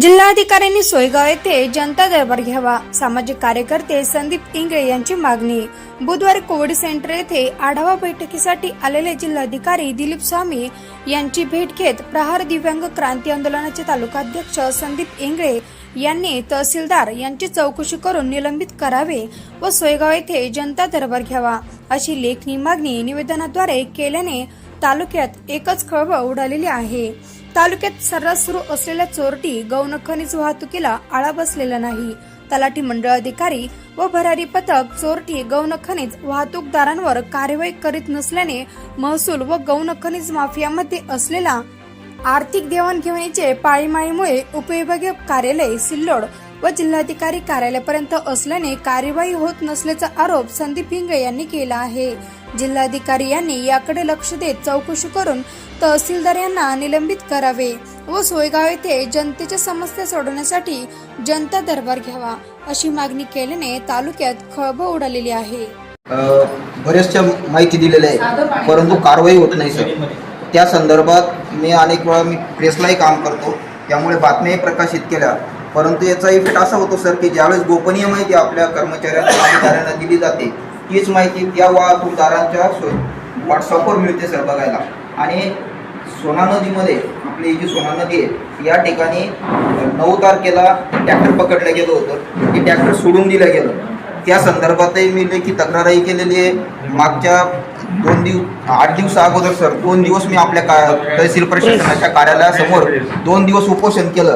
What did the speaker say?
जिल्हाधिकाऱ्यांनी सोयगाव येथे जनता दरबार घ्यावा. सामाजिक कार्यकर्ते संदीप इंगळे यांची मागणी. बुधवारी कोविड सेंटर येथे आढावा बैठकीसाठी आलेले जिल्हाधिकारी दिलीप स्वामी यांची भेट घेत प्रहार दिव्यांग क्रांती आंदोलनाचे तालुकाध्यक्ष संदीप इंगळे यांनी तहसीलदार यांची चौकशी करून निलंबित करावे व सोयगाव येथे जनता दरबार घ्यावा. अशी लेखणी मागणी निवेदनाद्वारे केल्याने तालुक्यात एकच खळबळ उडालेली आहे. तालुक्यात सर्रास सुरू असलेल्या चोरटी गौण खनिज वाहतुकीला आळा बसलेला नाही. तलाठी मंडळ अधिकारी व भरारी पथक चोरटी गौण खनिज वाहतूकदारांवर कारवाई करीत नसल्याने महसूल व गौण खनिज माफियामध्ये असलेला आर्थिक देवाणघेवाणीचे पाळीमाळीमुळे उपविभागीय कार्यालय सिल्लोड व जिल्हाधिकारी कार्यालयापर्यंत असल्याने कार्यवाही होत नसल्याचा आरोप संदीप हिंगळे यांनी केला आहे. जिल्हाधिकारी यांनी याकडे लक्ष देत चौकशी करून तहसीलदार यांना निलंबित करावे व सोयगाव येथे जनतेच्या समस्या सोडवण्यासाठी जनता दरबार घ्यावा अशी मागणी केल्याने तालुक्यात खळबळ उडालेली आहे. बऱ्याचशा माहिती दिलेल्या आहे परंतु कारवाई होत नाही सर. त्या संदर्भात मी अनेक वेळा मी प्रेसलाही काम करतो. त्यामुळे बातम्याही प्रकाशित केल्या. परंतु याचा इफेक्ट असा होतो सर की ज्यावेळेस गोपनीय माहिती आपल्या कर्मचाऱ्यांना अधिकाऱ्यांना दिली जाते तीच माहिती त्या वाहतूकदारांच्या व्हॉट्सअपवर मिळते सर बघायला. आणि सोना नदीमध्ये आपली जी सोना नदी आहे या ठिकाणी नऊ तारखेला ट्रॅक्टर पकडलं गेलं होतं. ते ट्रॅक्टर सोडून दिलं गेलं. त्या संदर्भातही मी लेखी तक्रारही केलेली आहे. मागच्या दोन दिवस आठ दिवस अगोदर सर दोन दिवस मी आपल्या का तहसील प्रशासनाच्या कार्यालयासमोर दोन दिवस उपोषण केलं.